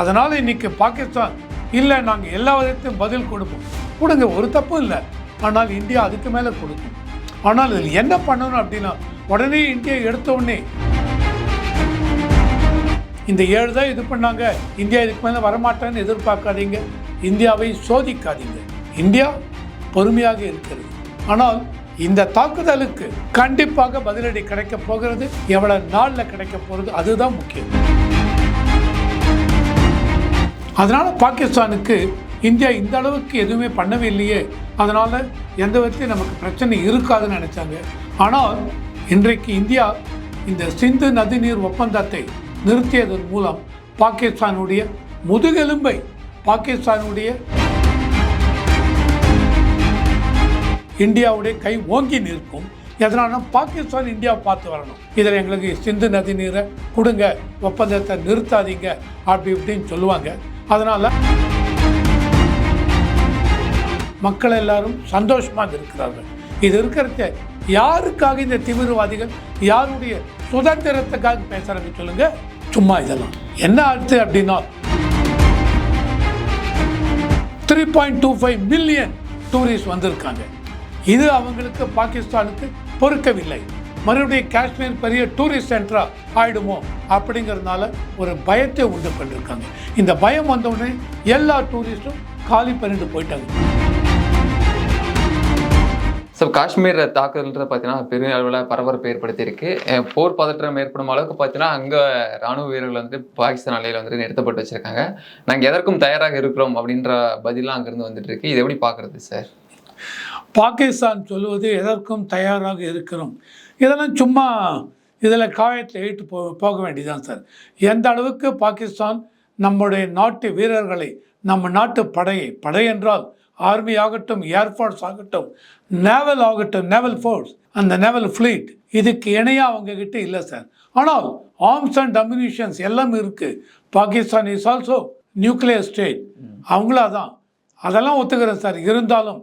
அதனால் இன்னைக்கு பாகிஸ்தான் இல்லை நாங்கள் எல்லா விதத்தையும் பதில் கொடுப்போம். கொடுங்க ஒரு தப்பும் இல்லை. ஆனால் இந்தியா அதுக்கு மேலே கொடுக்கும். ஆனால் இதில் என்ன பண்ணணும் அப்படின்னா உடனே இந்தியா எடுத்த உடனே. இந்த ஏழு தான் இது பண்ணாங்க. இந்தியா இதுக்கு மேலே வரமாட்டேன்னு எதிர்பார்க்காதீங்க. இந்தியாவை சோதிக்காதீங்க. இந்தியா பொறுமையாக இருக்கிறது. ஆனால் இந்த தாக்குதலுக்கு கண்டிப்பாக பதிலடி கிடைக்க போகிறது. எவ்வளவு நாளில் கிடைக்க போகிறது அதுதான் முக்கியம். அதனால் பாகிஸ்தானுக்கு இந்தியா இந்த அளவுக்கு எதுவுமே பண்ணவே இல்லையே. அதனால் எந்த விதத்தையும் நமக்கு பிரச்சனை இருக்காதுன்னு நினைச்சாங்க. ஆனால் இன்றைக்கு இந்தியா இந்த சிந்து நதிநீர் ஒப்பந்தத்தை நிறுத்தியதன் மூலம் பாகிஸ்தானுடைய முதுகெலும்பை பாகிஸ்தானுடைய இந்தியாவுடைய கை ஓங்கி நிற்கும். எதனால பாகிஸ்தான் இந்தியா பார்த்து வரணும். இதில் எங்களுக்கு சிந்து நதி நீரை கொடுங்க ஒப்பந்தத்தை நிறுத்தாதீங்க அப்படி இப்படின்னு சொல்லுவாங்க. அதனால் மக்கள் எல்லாரும் சந்தோஷமாக இருக்கிறார்கள். இது இருக்கிறத. யாருக்காக இந்த தீவிரவாதிகள் யாருடைய சுதந்திரத்துக்காக பேசுறாங்க சொல்லுங்க. சும்மா இதெல்லாம். என்ன அடுத்து அப்படின்னா three point two five million tourist வந்திருக்காங்க. இது அவங்களுக்கு பாகிஸ்தானுக்கு பொறுக்கவில்லை. மறுபடியும் காஷ்மீர் பெரிய டூரிஸ்ட் சென்டராக ஆயிடுமோ? அப்படிங்கிறதுனால ஒரு பயத்தை உண்டு பண்ணிருக்காங்க. இந்த பயம் வந்தவுடனே எல்லா டூரிஸ்டும் காலி பண்ணிட்டு போயிட்டாங்க. ஸோ காஷ்மீர் தாக்குதல்ன்றது பார்த்தீங்கன்னா பெரிய அளவில் பரபரப்பு ஏற்படுத்தியிருக்கு. போர் பதற்றம் ஏற்படும் அளவுக்கு பார்த்தீங்கன்னா அங்கே ராணுவ வீரர்கள் வந்து பாகிஸ்தான் அலையில் வந்து நிறுத்தப்பட்டு வச்சுருக்காங்க. நாங்கள் எதற்கும் தயாராக இருக்கிறோம் அப்படின்ற பதிலாம் அங்கேருந்து வந்துட்டு இருக்கு. இது எப்படி பார்க்குறது சார்? பாகிஸ்தான் சொல்லுவது எதற்கும் தயாராக இருக்கிறோம். இதெல்லாம் சும்மா இதில் காயத்தை ஏற்று போ போக வேண்டியதுதான் சார். எந்த அளவுக்கு பாகிஸ்தான் நம்முடைய நாட்டு வீரர்களை நம்ம நாட்டு படையை படை என்றால் ஆர்மி ஆகட்டும் ஏர்ஃபோர்ஸ் ஆகட்டும் நேவல் ஆகட்டும் நேவல் ஃபோர்ஸ் அந்த நேவல் ஃப்ளீட் இதுக்கு இணையாக அவங்க கிட்ட இல்லை சார். ஆனால் ஆர்ம்ஸ் அண்ட் அம்யூனிஷன்ஸ் எல்லாம் இருக்குது Pakistan is also nuclear state அவங்களும் தான். அதெல்லாம் ஒத்துக்கிறேன் சார். இருந்தாலும்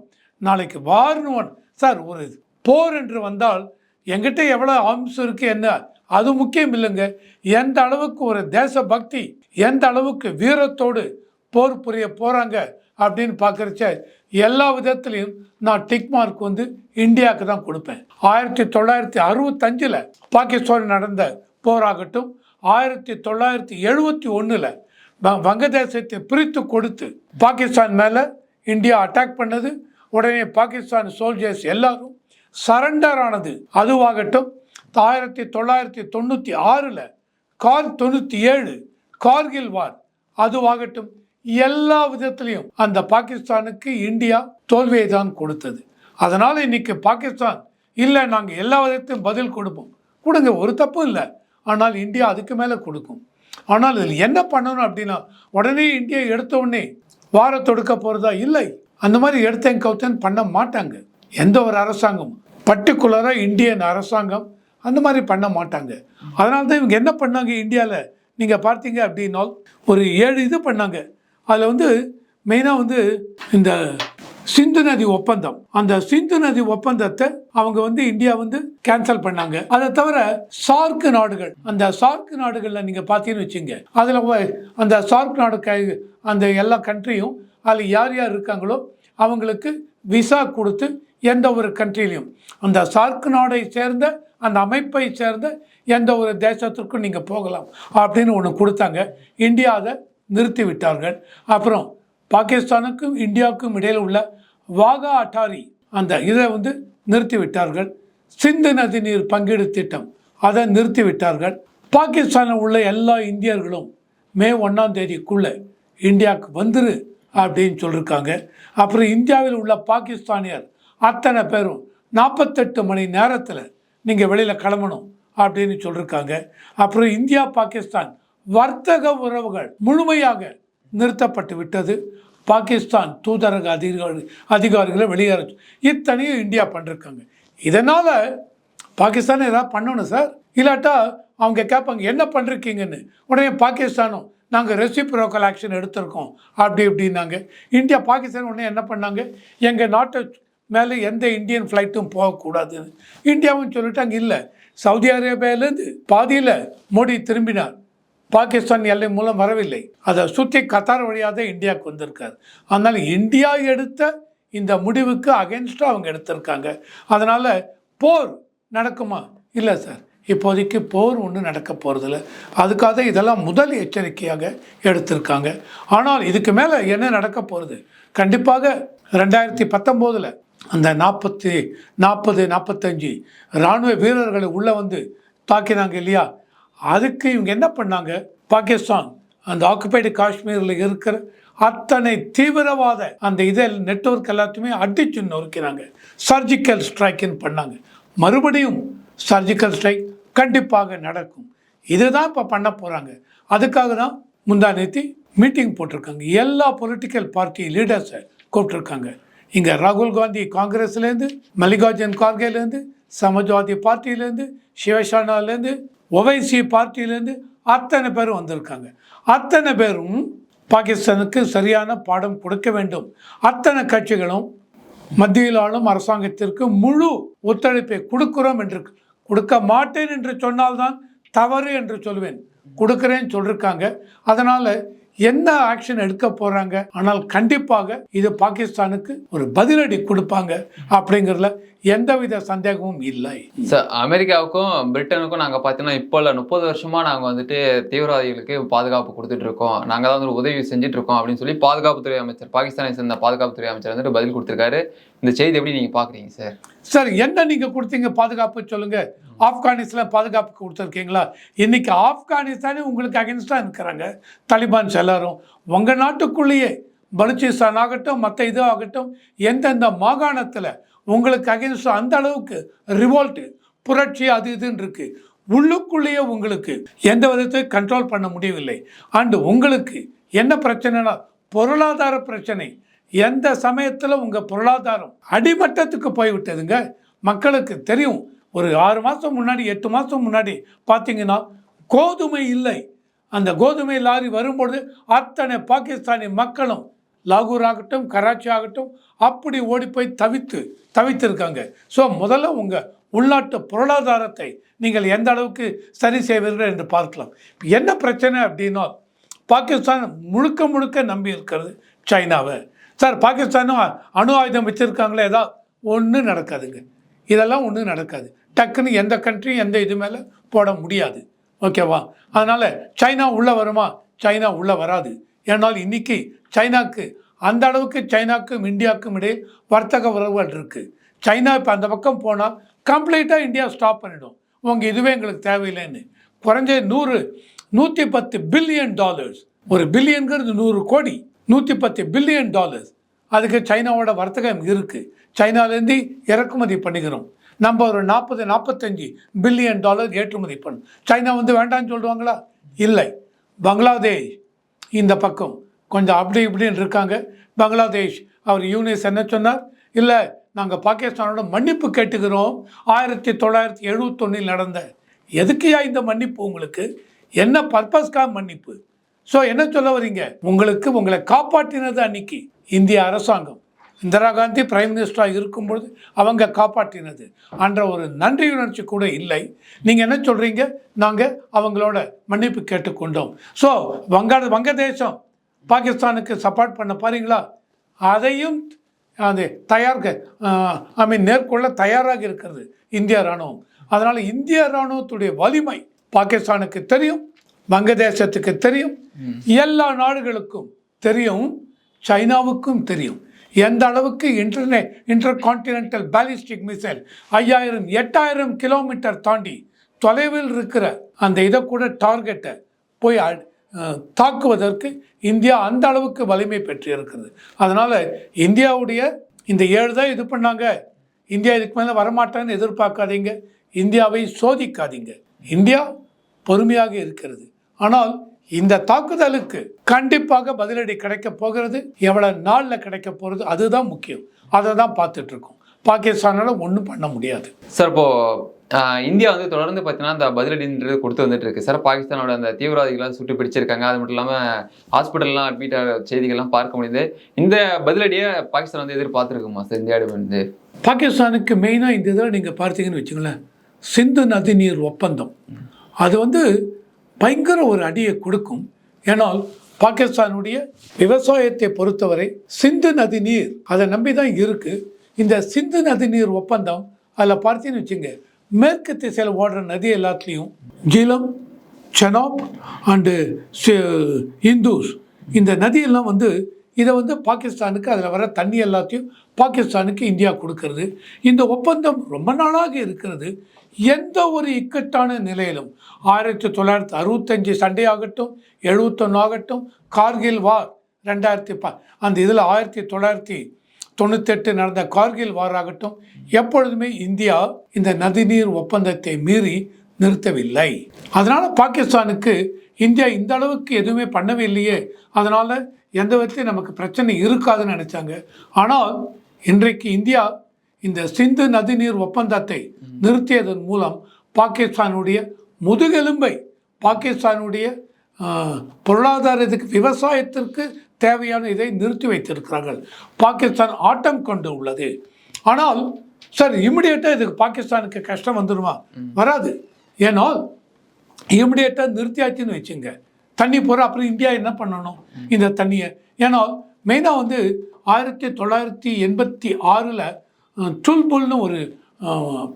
நாளைக்கு வார்னு ஒன் சார் ஒரு போர் என்று வந்தால் எங்கிட்ட எவ்வளோ ஆம்ஸ் இருக்குது என்ன? அது முக்கியம் இல்லைங்க. எந்த அளவுக்கு ஒரு தேசபக்தி எந்த அளவுக்கு வீரத்தோடு போர் புரிய போகிறாங்க அப்படின்னு பார்க்குறச்ச எல்லா விதத்துலையும் நான் டிக் மார்க் வந்து இந்தியாவுக்கு தான் கொடுப்பேன். ஆயிரத்தி தொள்ளாயிரத்தி அறுபத்தஞ்சில் பாகிஸ்தான் நடந்த போராகட்டும் ஆயிரத்தி தொள்ளாயிரத்தி எழுபத்தி ஒன்றில் வங்கதேசத்தை பிரித்து கொடுத்து பாகிஸ்தான் மேலே இந்தியா அட்டாக் பண்ணது உடனே பாகிஸ்தான் சோல்ஜர்ஸ் எல்லாரும் சரண்டர் ஆனது. அதுவாகட்டும் ஆயிரத்தி தொள்ளாயிரத்தி தொண்ணூற்றி ஆறில் கார் தொண்ணூற்றி ஏழு கார்கில் வார். அதுவாகட்டும் எல்லா விதத்திலையும் அந்த பாகிஸ்தானுக்கு இந்தியா தோல்வியை தான் கொடுத்தது. அதனால் இன்னைக்கு பாகிஸ்தான் இல்லை நாங்கள் எல்லா விதத்தையும் பதில் கொடுப்போம். கொடுங்க ஒரு தப்பும் இல்லை. ஆனால் இந்தியா அதுக்கு மேலே கொடுக்கும். ஆனால் இதில் என்ன பண்ணணும் அப்படின்னா உடனே இந்தியா எடுத்த உடனே வார தொடுக்க போகிறதா இல்லை. அந்த மாதிரி எடுத்தேன் கவுத்தேன் பண்ண மாட்டாங்க. எந்த ஒரு அரசாங்கம் பர்டிகுலராக இந்தியன் அரசாங்கம் அந்த மாதிரி பண்ண மாட்டாங்க. அதனால தான் இவங்க என்ன பண்ணாங்க இந்தியாவில் நீங்கள் பார்த்தீங்க அப்படின்னா ஒரு ஏழு இது பண்ணாங்க. அதில் வந்து மெயினாக வந்து இந்த சிந்து நதி ஒப்பந்தம். அந்த சிந்து நதி ஒப்பந்தத்தை அவங்க வந்து இந்தியா வந்து கேன்சல் பண்ணாங்க. அதை தவிர சார்க் நாடுகள். அந்த சார்க் நாடுகளில் நீங்கள் பார்த்தீங்கன்னு வச்சுங்க அதில் அந்த சார்க் நாடு க- அந்த எல்லா கண்ட்ரியும் அதில் யார் யார் இருக்காங்களோ அவங்களுக்கு விசா கொடுத்து எந்த ஒரு கண்ட்ரிலையும். அந்த சார்க் நாடை சேர்ந்த அந்த அமைப்பை சேர்ந்த எந்த ஒரு தேசத்திற்கும் நீங்கள் போகலாம் அப்படின்னு ஒன்று கொடுத்தாங்க. இந்தியா அதை நிறுத்தி விட்டார்கள். அப்புறம் பாகிஸ்தானுக்கும் இந்தியாவுக்கும் இடையில் உள்ள வாகா அட்டாரி அந்த இதை வந்து நிறுத்தி விட்டார்கள். சிந்து நதி நீர் பங்கீடு திட்டம் அதை நிறுத்தி விட்டார்கள். பாகிஸ்தானில் உள்ள எல்லா இந்தியர்களும் மே ஒன்றாம் தேதிக்குள்ளே இந்தியாவுக்கு வந்துரு அப்படின்னு சொல்லியிருக்காங்க அப்புறம் இந்தியாவில் உள்ள பாகிஸ்தானியர் அத்தனை பேரும் நாற்பத்தெட்டு மணி நேரத்தில் நீங்கள் வெளியில் கிளம்பணும் அப்படின்னு சொல்லியிருக்காங்க அப்புறம் இந்தியா பாகிஸ்தான் வர்த்தக உறவுகள் முழுமையாக நிறுத்தப்பட்டு விட்டது. பாகிஸ்தான் தூதரக அதிகாரி அதிகாரிகளை வெளியேற இத்தனையும் இந்தியா பண்ணிருக்காங்க. இதனால் பாகிஸ்தான் ஏதாவது பண்ணணும் சார்? இல்லாட்டா அவங்க கேட்பாங்க என்ன பண்ணிருக்கீங்கன்னு? உடனே பாகிஸ்தானும் நாங்கள் ரெசிப்ரோக்கல் ஆக்ஷன் எடுத்திருக்கோம். அப்படி இப்படின்னாங்க. இந்தியா பாகிஸ்தான் உடனே என்ன பண்ணாங்க? எங்கள் நாட்டை மேலே எந்த இந்தியன் ஃப்ளைட்டும் போகக்கூடாதுன்னு இந்தியாவும் சொல்லிட்டாங்க இல்லை. சவுதி அரேபியாவிலேருந்து பாதியில் மோடி திரும்பினார். பாகிஸ்தான் எல்லை மூலம் வரவில்லை. அதை சுற்றி கத்தார் வழியாக தான் இந்தியாவுக்கு வந்திருக்காரு. அதனால் இந்தியா எடுத்த இந்த முடிவுக்கு அகென்ஸ்டாக அவங்க எடுத்திருக்காங்க. அதனால் போர் நடக்குமா? இல்லை சார். இப்போதைக்கு போர் ஒன்றும் நடக்க போகிறதில்ல அதுக்காக இதெல்லாம் முதல் எச்சரிக்கையாக எடுத்திருக்காங்க. ஆனால் இதுக்கு மேலே என்ன நடக்க போகிறது கண்டிப்பாக ரெண்டாயிரத்தி பத்தொம்போதில் அந்த நாற்பத்தி நாற்பது நாற்பத்தஞ்சு இராணுவ வீரர்களை உள்ளே வந்து தாக்கினாங்க இல்லையா? அதுக்கு இவங்க என்ன பண்ணாங்க? பாகிஸ்தான் அந்த ஆக்குபைடு காஷ்மீரில் இருக்கிற அத்தனை தீவிரவாத அந்த இதில் நெட்வொர்க் எல்லாத்தையுமே அடிச்சு நொறுக்கிறாங்க சர்ஜிக்கல் ஸ்ட்ரைக்குன்னு பண்ணாங்க. மறுபடியும் சர்ஜிக்கல் ஸ்ட்ரைக் கண்டிப்பாக நடக்கும். இதுதான் இப்போ பண்ண போகிறாங்க அதுக்காக தான் முந்தா நேத்தி மீட்டிங் போட்டிருக்காங்க. எல்லா பொலிட்டிக்கல் பார்ட்டி லீடர்ஸை கூப்பிட்டுருக்காங்க. இங்கே ராகுல் காந்தி காங்கிரஸ்லேருந்து மல்லிகார்ஜுன் கார்கேலேருந்து சமாஜ்வாதி பார்ட்டியிலேருந்து சிவசேனாலேருந்து ஒவைசி பார்ட்டியிலேருந்து அத்தனை பேரும் வந்திருக்காங்க. அத்தனை பேரும் பாகிஸ்தானுக்கு சரியான பாடம் கொடுக்க வேண்டும். அத்தனை கட்சிகளும் மத்தியில் ஆளும் அரசாங்கத்திற்கு முழு ஒத்துழைப்பை கொடுக்கிறோம் என்று கொடுக்க மாட்டேன் என்று சொன்னால்தான் தவறு என்று சொல்வேன். கொடுக்குறேன்னு சொல்லியிருக்காங்க அதனால் என்ன ஆக்ஷன் எடுக்க போகிறாங்க ஆனால் கண்டிப்பாக இது பாகிஸ்தானுக்கு ஒரு பதிலடி கொடுப்பாங்க அப்படிங்கிறதுல எந்தவித சந்தேகமும் இல்லை. சார் அமெரிக்காவுக்கும் பிரிட்டனுக்கும் நாங்கள் பார்த்தீங்கன்னா இப்போ இல்லை முப்பது வருஷமாக நாங்கள் வந்துட்டு தீவிரவாதிகளுக்கு பாதுகாப்பு கொடுத்துட்டு இருக்கோம். நாங்கள் தான் வந்து உதவி செஞ்சுட்டு இருக்கோம் அப்படின்னு சொல்லி பாதுகாப்புத்துறை அமைச்சர் பாகிஸ்தானை சேர்ந்த பாதுகாப்புத்துறை அமைச்சர் வந்துட்டு பதில் கொடுத்துருக்காரு. இந்த செய்தி எப்படி நீங்கள் பார்க்குறீங்க சார் சார் என்ன நீங்கள் கொடுத்தீங்க பாதுகாப்பு சொல்லுங்கள் ஆப்கானிஸ்தான் பாதுகாப்பு கொடுத்துருக்கீங்களா? இன்னைக்கு ஆப்கானிஸ்தானே உங்களுக்கு அகென்ஸ்டாக இருக்கிறாங்க தாலிபான்ஸ் எல்லாரும். உங்கள் நாட்டுக்குள்ளேயே பலுச்சிஸ்தான் ஆகட்டும் மற்ற இது ஆகட்டும் எந்தெந்த மாகாணத்தில் உங்களுக்கு அகென்ஸ்டாக அந்த அளவுக்கு ரிவோல்ட்டு புரட்சி அது இதுன்னு இருக்கு. உள்ளுக்குள்ளேயே உங்களுக்கு எந்த விதத்தையும் கண்ட்ரோல் பண்ண முடியவில்லை. அண்டு உங்களுக்கு என்ன பிரச்சனைனா பொருளாதார பிரச்சனை. எந்த சமயத்தில் உங்கள் பொருளாதாரம் அடிமட்டத்துக்கு போய்விட்டதுங்க? மக்களுக்கு தெரியும். ஒரு ஆறு மாதம் முன்னாடி எட்டு மாதம் முன்னாடி பார்த்தீங்கன்னா கோதுமை இல்லை. அந்த கோதுமை லாரி வரும்பொழுது அத்தனை பாகிஸ்தானி மக்களும் லாகூர் ஆகட்டும் கராச்சி ஆகட்டும் அப்படி ஓடிப்போய் தவித்து தவித்திருக்காங்க. ஸோ முதல்ல உங்கள் உள்நாட்டு பொருளாதாரத்தை நீங்கள் எந்த அளவுக்கு சரி செய்வீர்கள் என்று பார்க்கலாம். என்ன பிரச்சனை அப்படின்னா பாகிஸ்தான் முழுக்க முழுக்க நம்பி இருக்கிறது சைனாவை. சார் பாகிஸ்தானும் அணு ஆயுதம் வச்சுருக்காங்களே ஏதாவது ஒன்றும் நடக்காதுங்க. இதெல்லாம் ஒன்றும் நடக்காது. டக்குன்னு எந்த கண்ட்ரியும் எந்த இது மேலே போட முடியாது. ஓகேவா அதனால் சைனா உள்ளே வருமா? சைனா உள்ளே வராது. ஏன்னால் இன்னைக்கு சைனாக்கு அந்த அளவுக்கு சைனாக்கும் இந்தியாவுக்கும் இடையில் வர்த்தக உறவுகள் இருக்குது சைனா இப்போ அந்த பக்கம் போனால் கம்ப்ளீட்டாக இந்தியா ஸ்டாப் பண்ணிடும். உங்கள் இதுவே எங்களுக்கு தேவையில்லைன்னு. குறைஞ்ச நூறு நூற்றி பத்து பில்லியன் டாலர்ஸ் ஒரு பில்லியன்கிறது நூறு கோடி நூற்றி பத்து பில்லியன் டாலர்ஸ் அதுக்கு சைனாவோட வர்த்தகம் இருக்குது சைனாலேருந்து இறக்குமதி பண்ணிக்கிறோம். நம்ம ஒரு நாற்பது நாற்பத்தஞ்சு பில்லியன் டாலர் ஏற்றுமதி பண்ணும் சைனா வந்து வேண்டாம்னு சொல்லுவாங்களா? இல்லை. பங்களாதேஷ் இந்த பக்கம். கொஞ்சம் அப்படி இப்படின்னு இருக்காங்க. பங்களாதேஷ் அவர் யூனிஸ் என்ன சொன்னார்? இல்லை நாங்கள் பாகிஸ்தானோட மன்னிப்பு கேட்டுக்கிறோம். ஆயிரத்தி தொள்ளாயிரத்தி எழுபத்தொன்னில் நடந்த எதுக்குயா இந்த மன்னிப்பு உங்களுக்கு? என்ன பர்பஸ்க்காக மன்னிப்பு? ஸோ என்ன சொல்ல வரீங்க? உங்களுக்கு உங்களை காப்பாற்றினது அன்னைக்கு இந்திய அரசாங்கம். இந்திரா காந்தி பிரைம் மினிஸ்டராக இருக்கும்பொழுது அவங்க காப்பாற்றினது. என்ற ஒரு நன்றி உணர்ச்சி கூட இல்லை. நீங்கள் என்ன சொல்கிறீங்க நாங்கள் அவங்களோட மன்னிப்பு கேட்டுக்கொண்டோம். ஸோ வங்க வங்கதேசம் பாகிஸ்தானுக்கு சப்போர்ட் பண்ண பாருங்களா அதையும் அது தயார் ஐ மீன் மேற்கொள்ள தயாராக இருக்கிறது இந்திய இராணுவம். அதனால் இந்திய இராணுவத்துடைய வலிமை பாகிஸ்தானுக்கு தெரியும் வங்கதேசத்துக்கு தெரியும் எல்லா நாடுகளுக்கும் தெரியும் சைனாவுக்கும் தெரியும். எந்த அளவுக்கு இன்டர்நெ இன்டர் கான்டினென்டல் பேலிஸ்டிக் மிசைல் ஐயாயிரம் எட்டாயிரம் கிலோமீட்டர் தாண்டி தொலைவில் இருக்கிற அந்த இதை கூட டார்கெட்டை போய் தாக்குவதற்கு இந்தியா அந்த அளவுக்கு வலிமை பெற்றிருக்கிறது. அதனால் இந்தியாவுடைய இந்த ஏழு தான் இது பண்ணாங்க. இந்தியா இதுக்கு மேலே வரமாட்டான்னு எதிர்பார்க்காதீங்க. இந்தியாவை சோதிக்காதீங்க. இந்தியா பொறுமையாக இருக்கிறது. ஆனால் இந்த தாக்குதலுக்கு கண்டிப்பாக பதிலடி கிடைக்க போகிறது. எவ்வளோ நாளில் கிடைக்க போகிறது அதுதான் முக்கியம். அதை தான் பார்த்துட்ருக்கோம் பாகிஸ்தானால் பாகிஸ்தானால ஒன்றும் பண்ண முடியாது. சார் இப்போது இந்தியா வந்து தொடர்ந்து பார்த்தீங்கன்னா அந்த பதிலடின்றது கொடுத்து வந்துட்டு இருக்கு சார் பாகிஸ்தானோட அந்த தீவிரவாதிகள்லாம் சுட்டு பிடிச்சிருக்காங்க. அது மட்டும் இல்லாமல் ஹாஸ்பிட்டல்லாம் அட்மிட் ஆகிற செய்திகள்லாம் பார்க்க முடியுது. இந்த பதிலடியை பாகிஸ்தான் வந்து எதிர்பார்த்துருக்குமா சார் இந்தியாவிடம் வந்து? பாகிஸ்தானுக்கு மெயினாக இந்த இதில் நீங்கள் பார்த்தீங்கன்னு வச்சுங்களேன் சிந்து நதிநீர் ஒப்பந்தம். அது வந்து பயங்கர ஒரு அடியை கொடுக்கும். ஏனால் பாகிஸ்தானுடைய விவசாயத்தை பொறுத்தவரை சிந்து நதி நீர் அதை நம்பி தான் இருக்குது இந்த சிந்து நதி நீர் ஒப்பந்தம் அதில் பார்த்தீங்கன்னு வச்சுங்க மேற்கு திசையில் ஓடுற நதி எல்லாத்துலேயும் ஜீலம் செனாப் அண்டு இந்துஸ் இந்த நதியெல்லாம் வந்து இதை வந்து பாகிஸ்தானுக்கு அதில் வர தண்ணி எல்லாத்தையும் பாகிஸ்தானுக்கு இந்தியா கொடுக்கறது. இந்த ஒப்பந்தம் ரொம்ப நாளாக இருக்கிறது. எந்த ஒரு இக்கட்டான நிலையிலும் ஆயிரத்தி தொள்ளாயிரத்தி அறுபத்தஞ்சு சண்டை ஆகட்டும் எழுபத்தொன்று ஆகட்டும் கார்கில் வார் ரெண்டாயிரத்தி ப அந்த இதில் ஆயிரத்தி தொள்ளாயிரத்தி தொண்ணூத்தெட்டு நடந்த கார்கில் வாராகட்டும் எப்பொழுதுமே இந்தியா இந்த நதிநீர் ஒப்பந்தத்தை மீறி நிறுத்தவில்லை. அதனால் பாகிஸ்தானுக்கு இந்தியா இந்த அளவுக்கு எதுவுமே பண்ணவே இல்லையே. அதனால் எந்த விதத்திலையும் நமக்கு பிரச்சனை இருக்காதுன்னு நினச்சாங்க. ஆனால் இன்றைக்கு இந்தியா இந்த சிந்து நதிநீர் ஒப்பந்தத்தை நிறுத்தியதன் மூலம் பாகிஸ்தானுடைய முதுகெலும்பை பாகிஸ்தானுடைய பொருளாதாரத்துக்கு விவசாயத்திற்கு தேவையான இதை நிறுத்தி வைத்திருக்கிறார்கள். பாகிஸ்தான் ஆட்டம் கொண்டு உள்ளது. ஆனால் சார் இமிடியேட்டாக இதுக்கு பாகிஸ்தானுக்கு கஷ்டம் வந்துடுமா வராது. ஏனால் இமிடியேட்டாக நிறுத்தியாச்சுன்னு வச்சுங்க. தண்ணி போகிற அப்புறம் இந்தியா என்ன பண்ணணும்? இந்த தண்ணியை. ஏன்னால் மெயினாக வந்து ஆயிரத்தி தொள்ளாயிரத்தி எண்பத்தி ஆறில் துல்புல்னு ஒரு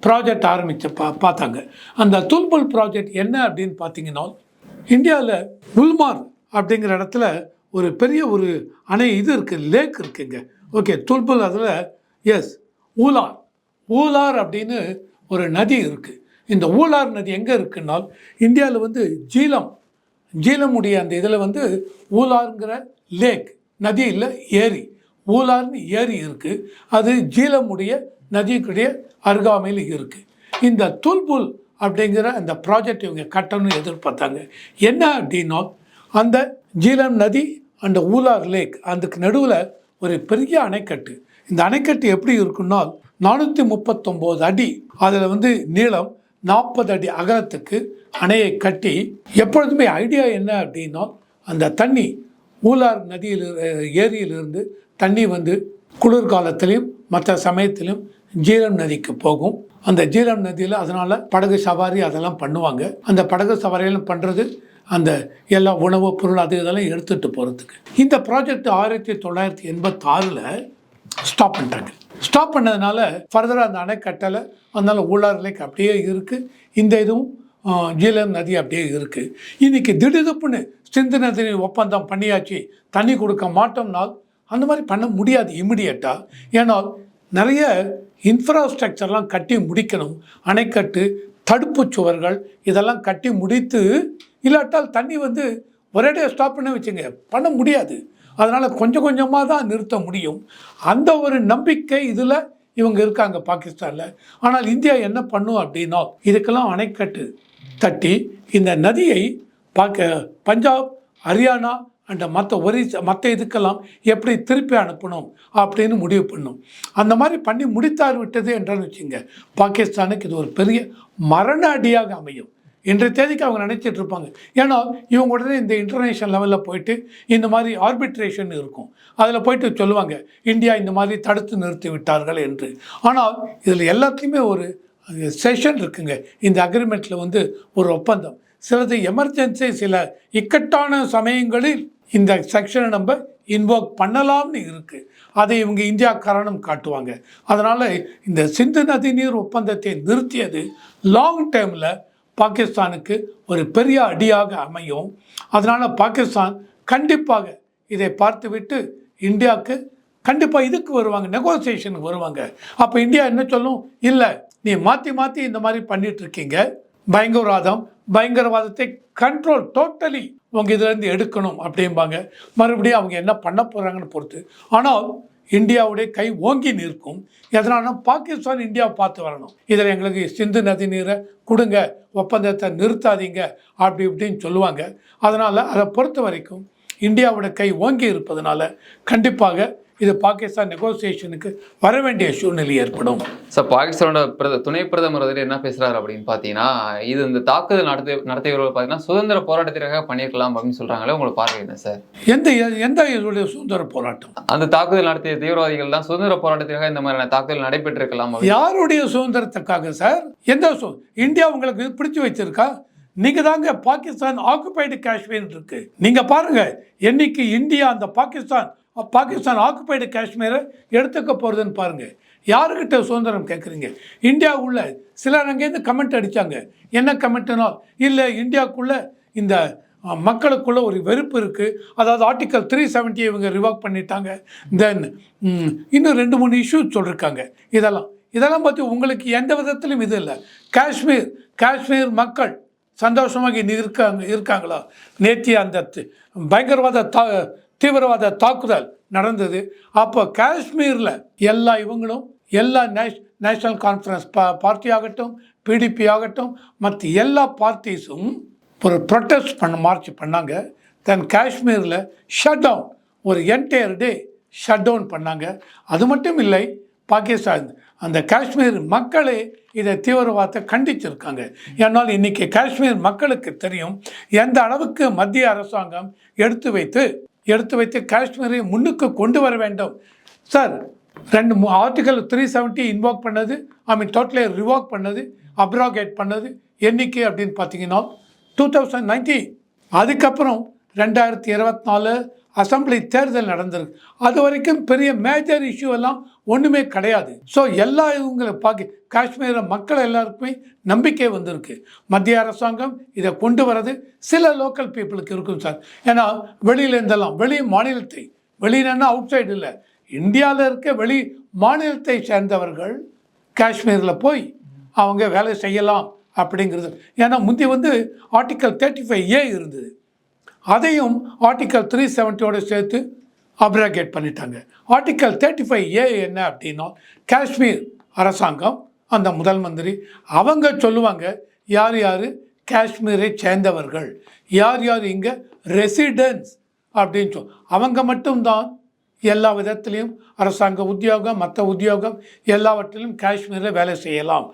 ப்ராஜெக்ட் ஆரம்பித்து பா பார்த்தாங்க. அந்த துல்புல் ப்ராஜெக்ட் என்ன அப்படின்னு பார்த்தீங்கன்னா இந்தியாவில் குல்மார் அப்படிங்கிற இடத்துல ஒரு பெரிய ஒரு அணை இது இருக்குது லேக் இருக்குங்க. ஓகே துல்புல் அதில் எஸ் ஊலார். ஊலார் அப்படின்னு ஒரு நதி இருக்குது இந்த ஊலார் நதி எங்கே இருக்குன்னால் இந்தியாவில் வந்து ஜீலம். ஜீலமுடைய அந்த இதில் வந்து ஊலாருங்கிற லேக் நதி இல்லை ஏரி. ஊலார்னு ஏரி இருக்குது அது ஜீலமுடைய நதிக்குடைய அருகாமையில் இருக்குது இந்த துல்புல் அப்படிங்கிற அந்த ப்ராஜெக்ட் இவங்க கட்டணும்னு எதிர்பார்த்தாங்க. என்ன அப்படின்னா அந்த ஜீலம் நதி அந்த ஊலார் லேக் அதுக்கு நடுவில் ஒரு பெரிய அணைக்கட்டு. இந்த அணைக்கட்டு எப்படி இருக்குன்னா நானூற்றி முப்பத்தொம்போது அடி அதில் வந்து நீளம் நாற்பது அடி அகலத்துக்கு அணையை கட்டி எப்பொழுதுமே ஐடியா என்ன அப்படின்னா அந்த தண்ணி ஊலார் நதியில் ஏரியிலிருந்து தண்ணி வந்து குளிர்காலத்திலையும் மற்ற சமயத்திலும் ஜீலம் நதிக்கு போகும். அந்த ஜீலம் நதியில் அதனால் படகு சவாரி அதெல்லாம் பண்ணுவாங்க. அந்த படகு சவாரியெல்லாம் பண்ணுறது அந்த எல்லா உணவுப் பொருள் அது இதெல்லாம் எடுத்துகிட்டு போகிறதுக்கு இந்த ப்ராஜெக்ட் ஆயிரத்தி தொள்ளாயிரத்தி எண்பத்தாறில் ஸ்டாப் பண்ணிட்டாங்க ஸ்டாப் பண்ணதுனால ஃபர்தராக அந்த அணை கட்டலை. அதனால் ஊழார் லேக் அப்படியே இருக்குது இந்த இதுவும் ஜீலம் நதி அப்படியே இருக்குது இன்றைக்கி திடுதுப்புன்னு சிந்து நதி ஒப்பந்தம் பண்ணியாச்சு. தண்ணி கொடுக்க மாட்டோம்னால் அந்த மாதிரி பண்ண முடியாது இமிடியட்டாக ஏன்னால் நிறைய இன்ஃப்ராஸ்ட்ரக்சர்லாம் கட்டி முடிக்கணும். அணைக்கட்டு தடுப்பு சுவர்கள் இதெல்லாம் கட்டி முடித்து இல்லாட்டால் தண்ணி வந்து ஒரேடியாக ஸ்டாப் பண்ண வச்சுங்க பண்ண முடியாது. அதனால் கொஞ்சம் கொஞ்சமாக தான் நிறுத்த முடியும். அந்த ஒரு நம்பிக்கை இதில் இவங்க இருக்காங்க பாகிஸ்தானில். ஆனால் இந்தியா என்ன பண்ணும் அப்படின்னா இதுக்கெல்லாம் அணைக்கட்டு தட்டி இந்த நதியை பாக்க பஞ்சாப் ஹரியானா அண்ட் மற்ற ஒரிசா மற்ற இதுக்கெல்லாம் எப்படி திருப்பி அனுப்பணும் அப்படின்னு முடிவு பண்ணும். அந்த மாதிரி பண்ணி முடித்தார் விட்டது என்றான்னு வச்சுங்க பாகிஸ்தானுக்கு இது ஒரு பெரிய மரண அடியாக அமையும். இன்றைய தேதிக்கு அவங்க நினைச்சிட்டு இருப்பாங்க. ஏன்னா இவங்க உடனே இந்த இன்டர்நேஷனல் லெவலில் போயிட்டு இந்த மாதிரி ஆர்பிட்ரேஷன் இருக்கும். அதில் போயிட்டு சொல்லுவாங்க இந்தியா இந்த மாதிரி தடுத்து நிறுத்தி விட்டார்கள் என்று. ஆனால் இதில் எல்லாத்தையுமே ஒரு செஷன் இருக்குங்க. இந்த அக்ரிமெண்ட்டில் வந்து ஒரு ஒப்பந்தம். சிலது எமர்ஜென்சி சில இக்கட்டான சமயங்களில் இந்த செக்ஷனை நம்ம இன்வோக் பண்ணலாம்னு இருக்குது அதை இவங்க இந்தியா காரணம் காட்டுவாங்க. அதனால் இந்த சிந்து நதி நீர் ஒப்பந்தத்தை நிறுத்தியது லாங் டேர்மில் பாகிஸ்தானுக்கு ஒரு பெரிய அடியாக அமையும். அதனால் பாகிஸ்தான் கண்டிப்பாக இதை பார்த்துவிட்டு இந்தியாவுக்கு கண்டிப்பாக இதுக்கு வருவாங்க நெகோசியேஷனுக்கு வருவாங்க. அப்போ இந்தியா என்ன சொல்லும்? இல்லை நீ மாற்றி மாற்றி இந்த மாதிரி பண்ணிகிட்ருக்கீங்க பயங்கரவாதம் பயங்கரவாதத்தை கண்ட்ரோல் டோட்டலி உங்கள் இதுலேருந்து எடுக்கணும் அப்படிம்பாங்க. மறுபடியும் அவங்க என்ன பண்ண போகிறாங்கன்னு பொறுத்து. ஆனால் இந்தியாவுடைய கை ஓங்கி நிற்கும். எதனால பாகிஸ்தான் இந்தியாவை பார்த்து வரணும். இதில் எங்களுக்கு சிந்து நதி நீரை கொடுங்க ஒப்பந்தத்தை நிறுத்தாதீங்க அப்படி இப்படின்னு சொல்லுவாங்க. அதனால் அதை பொறுத்த வரைக்கும் இந்தியாவோட கை ஓங்கி இருப்பதனால கண்டிப்பாக இது பாகிஸ்தான் நெகோசியேஷனுக்கு வர வேண்டிய சூழ்நிலை ஏற்படும். சார் பாகிஸ்தானோட பிரத துணை பிரதமர் வந்து என்ன பேசுறாரு அப்படின்னு பார்த்தீங்கன்னா இது இந்த தாக்குதல் நடத்தி நடத்தியவர்கள் பார்த்தீங்கன்னா சுதந்திர போராட்டத்திற்காக பண்ணியிருக்கலாம் அப்படின்னு சொல்றாங்களே உங்களுக்கு பார்வை என்ன சார்? எந்த எந்த இதோடைய சுதந்திர போராட்டம்? அந்த தாக்குதல் நடத்திய தீவிரவாதிகள் தான் சுதந்திர போராட்டத்திற்காக இந்த மாதிரியான தாக்குதல் நடைபெற்றிருக்கலாம். யாருடைய சுதந்திரத்துக்காக சார்? எந்த சு இந்தியா உங்களுக்கு பிடிச்சு வச்சிருக்கா நீங்க தாங்க பாகிஸ்தான் ஆக்குபைடு காஷ்மீர் இருக்கு. நீங்க பாருங்க என்னைக்கு இந்தியா அந்த பாகிஸ்தான் பாகிஸ்தான் ஆக்குபைடு காஷ்மீரை எடுத்துக்க போகிறதுன்னு பாருங்கள் யாருக்கிட்ட சுதந்திரம் கேட்குறீங்க இந்தியா உள்ள சிலர் அங்கேருந்து கமெண்ட் அடித்தாங்க என்ன கமெண்ட்னா இல்லை இந்தியாவுக்குள்ளே இந்த மக்களுக்குள்ளே மக்களுக்குள்ள ஒரு வெறுப்பு இருக்குது அதாவது ஆர்டிக்கல் த்ரீ செவன்ட்டி இவங்க ரிவாக் பண்ணிட்டாங்க. தென் இன்னும் ரெண்டு மூணு இஷ்யூ சொல்லியிருக்காங்க இதெல்லாம். இதெல்லாம் பற்றி உங்களுக்கு எந்த விதத்திலும் இது இல்லை. காஷ்மீர் காஷ்மீர் மக்கள் சந்தோஷமாக இன்னும் இருக்காங்க இருக்காங்களா? நேற்று அந்த பயங்கரவாத தா தீவிரவாத தாக்குதல் நடந்தது. அப்போ காஷ்மீரில் எல்லா இவங்களும் எல்லா நேஷ் நேஷனல் கான்ஃபரன்ஸ் பா பார்ட்டி ஆகட்டும் பிடிபி ஆகட்டும் மற்ற எல்லா பார்ட்டிஸும் ஒரு ப்ரொட்டஸ்ட் பண்ண மார்ச் பண்ணாங்க. தென் காஷ்மீரில் ஷட் டவுன் ஒரு என்டையர் டே ஷட் டவுன் பண்ணாங்க. அது மட்டும் இல்லை பாகிஸ்தான் அந்த காஷ்மீர் மக்களே இதை தீவிரவாதத்தை கண்டிச்சிருக்காங்க. ஏன்னால் இன்னைக்கு காஷ்மீர் மக்களுக்கு தெரியும் எந்த அளவுக்கு மத்திய அரசாங்கம் எடுத்து வைத்து எடுத்து வைத்து காஷ்மீரை முன்னுக்கு கொண்டு வர வேண்டும். சார் ரெண்டு ஆர்டிகல் த்ரீ செவன்ட்டி இன்வோக் பண்ணது ஐ மீன் டோட்டலி ரிவோக் பண்ணது அப்ராகேட் பண்ணது என்னைக்கு அப்படின்னு பார்த்தீங்கன்னா டூ தௌசண்ட் நைன்டீன் அதுக்கப்புறம் ரெண்டாயிரத்தி இருபத்தி நாலு அசம்பிளி தேர்தல் நடந்திருக்கு. அது வரைக்கும் பெரிய மேஜர் இஷ்யூ எல்லாம் ஒன்றுமே கிடையாது. ஸோ எல்லா இவங்களை பார்க்க காஷ்மீர மக்கள் எல்லாருக்குமே நம்பிக்கை வந்திருக்கு. மத்திய அரசாங்கம் இதை கொண்டு வரது சில லோக்கல் பீப்புளுக்கு இருக்கும் சார். ஏன்னா வெளியிலேருந்தெல்லாம் வெளி மாநிலத்தை வெளியிலன்னா அவுட் சைடு இல்லை. இந்தியாவில் இருக்க வெளி மாநிலத்தை சேர்ந்தவர்கள் காஷ்மீரில் போய் அவங்க வேலை செய்யலாம் அப்படிங்கிறது. ஏன்னா முந்தி வந்து ஆர்டிக்கல் தேர்ட்டி ஃபைவ் ஏ இருந்தது. அதையும் ஆர்டிக்கல் த்ரீ செவன்ட்டியோட சேர்த்து அப்ராகேட் பண்ணிட்டாங்க. ஆர்டிக்கல் தேர்ட்டி ஃபைவ் ஏ என்ன அப்படின்னா காஷ்மீர் அரசாங்கம் அந்த முதல் மந்திரி அவங்க சொல்லுவாங்க யார் யார்? காஷ்மீரை சேர்ந்தவர்கள். யார் யார் இங்கே? ரெசிடென்ஸ் அப்படின்னு சொல் அவங்க மட்டும்தான். எல்லா விதத்திலையும் அரசாங்க உத்தியோகம் மற்ற உத்தியோகம் எல்லாவற்றிலும் காஷ்மீரில் வேலை செய்யலாம்.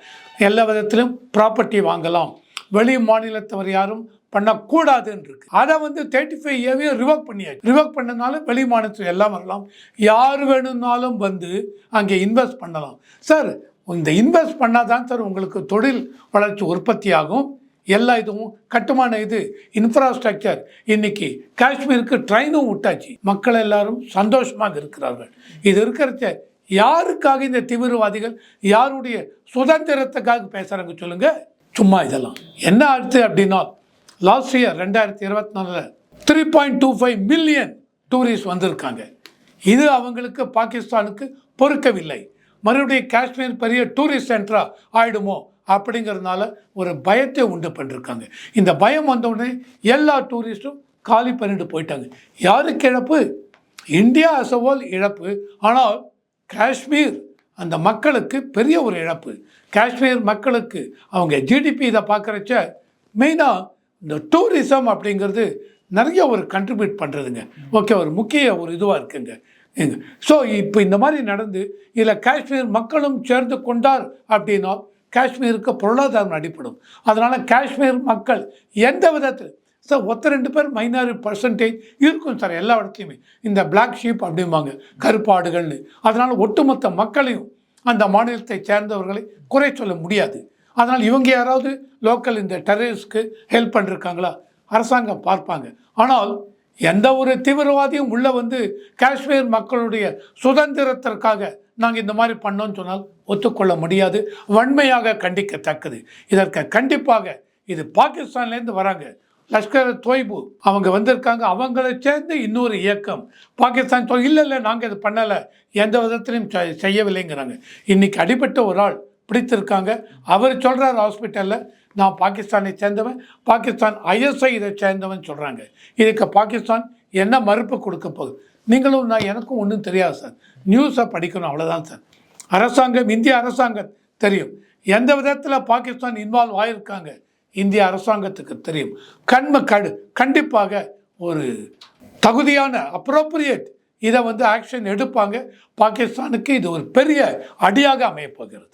எல்லா விதத்திலும் ப்ராப்பர்ட்டி வாங்கலாம். வெளி மாநிலத்தவர் யாரும் பண்ணக்கூடாதுன்னு இருக்கு அதை வந்து தேர்ட்டி ஃபைவ் ஏவையும் ரிவோக் பண்ணியாச்சு. ரிவோக் பண்ணனாலும் வெளி மாநிலத்தில் எல்லாம் வரலாம். யார் வேணும்னாலும் வந்து அங்கே இன்வெஸ்ட் பண்ணலாம். சார் இந்த இன்வெஸ்ட் பண்ணால் தான் சார் உங்களுக்கு தொழில் வளர்ச்சி உற்பத்தி ஆகும் எல்லா இதுவும் கட்டுமான இது இன்ஃப்ராஸ்ட்ரக்சர் இன்னைக்கு காஷ்மீருக்கு ட்ரெயினும் விட்டாச்சு. மக்கள் எல்லாரும் சந்தோஷமாக இருக்கிறார்கள். இது இருக்கிறச்ச யாருக்காக இந்த தீவிரவாதிகள் யாருடைய சுதந்திரத்துக்காக பேசுகிறாங்க சொல்லுங்கள் சும்மா இதெல்லாம். என்ன அடுத்து அப்படின்னா லாஸ்ட் இயர் ரெண்டாயிரத்தி இருபத்தி நாலில் three point two five million tourist வந்திருக்காங்க. இது அவங்களுக்கு பாகிஸ்தானுக்கு பொறுக்கவில்லை. மறுபடியும் காஷ்மீர் பெரிய டூரிஸ்ட் சென்டராக ஆயிடுமோ அப்படிங்கிறதுனால ஒரு பயத்தை உண்டு பண்ணிருக்காங்க. இந்த பயம் வந்தவுடனே எல்லா டூரிஸ்ட்டும் காலி பண்ணிட்டு போயிட்டாங்க. யாருக்கு இழப்பு இந்தியா அஸ் ஹோல் இழப்பு. ஆனால் காஷ்மீர் அந்த மக்களுக்கு பெரிய ஒரு இழப்பு. காஷ்மீர் மக்களுக்கு அவங்க ஜிடிபி இதை பார்க்குறச்ச மெயினாக இந்த டூரிசம் அப்படிங்கிறது நிறைய ஒரு கண்ட்ரிபியூட் பண்ணுறதுங்க ஓகே ஒரு முக்கிய ஒரு இதுவாக இருக்குங்க. ஸோ இப்போ இந்த மாதிரி நடந்து இதில் காஷ்மீர் மக்களும் சேர்ந்து கொண்டார் அப்படின்னா காஷ்மீருக்கு பொருளாதாரம் அடிப்படும் அதனால் காஷ்மீர் மக்கள் எந்த விதத்தில் சார் ஒத்த ரெண்டு பேர் மைனாரி பர்சன்டேஜ் இருக்கும் சார் எல்லா இடத்துலையுமே. இந்த பிளாக் ஷீப் அப்படிம்பாங்க கருப்பாடுகள்னு. அதனால் ஒட்டுமொத்த மக்களையும் அந்த மாநிலத்தை சேர்ந்தவர்களை குறை சொல்ல முடியாது. அதனால் இவங்க யாராவது லோக்கல் இந்த டெரரிஸ்ட்க்கு ஹெல்ப் பண்ணிருக்காங்களா? அரசாங்கம் பார்ப்பாங்க. ஆனால் எந்த ஒரு தீவிரவாதியும் உள்ளே வந்து காஷ்மீர் மக்களுடைய சுதந்திரத்திற்காக நாங்கள் இந்த மாதிரி பண்ணோம்னு சொன்னால் ஒத்துக்கொள்ள முடியாது. வன்மையாக கண்டிக்கத்தக்கது. இதற்கு கண்டிப்பாக இது பாகிஸ்தான்லேருந்து வராங்க. லஷ்கர் தொய்பு அவங்க வந்திருக்காங்க. அவங்கள சேர்ந்து இன்னொரு இயக்கம் பாகிஸ்தான் இல்லை இல்லை நாங்கள் இது பண்ணலை. எந்த விதத்திலையும் செ- செய்யவில்லைங்கிறாங்க. இன்றைக்கி அடிபட்ட ஒரு ஆள் பிடித்திருக்காங்க. அவர் சொல்கிறார் ஹாஸ்பிட்டலில் நான் பாகிஸ்தானை சேர்ந்தவன் பாகிஸ்தான் ஐஎஸ்ஐ இதை சேர்ந்தவன் சொல்கிறாங்க இதுக்கு பாகிஸ்தான் என்ன மறுப்பு கொடுக்க போகுது? நீங்களும் நான் எனக்கும் ஒன்றும் தெரியாது சார். நியூஸை படிக்கணும் அவ்வளோதான் சார். அரசாங்கம் இந்திய அரசாங்கம் தெரியும். எந்த விதத்தில் பாகிஸ்தான் இன்வால்வ் ஆகியிருக்காங்க இந்திய அரசாங்கத்துக்கு தெரியும். கண்ம கடு கண்டிப்பாக ஒரு தகுதியான அப்ரோப்ரியேட் இதை வந்து ஆக்ஷன் எடுப்பாங்க. பாகிஸ்தானுக்கு இது ஒரு பெரிய அடியாக அமையப்போகிறது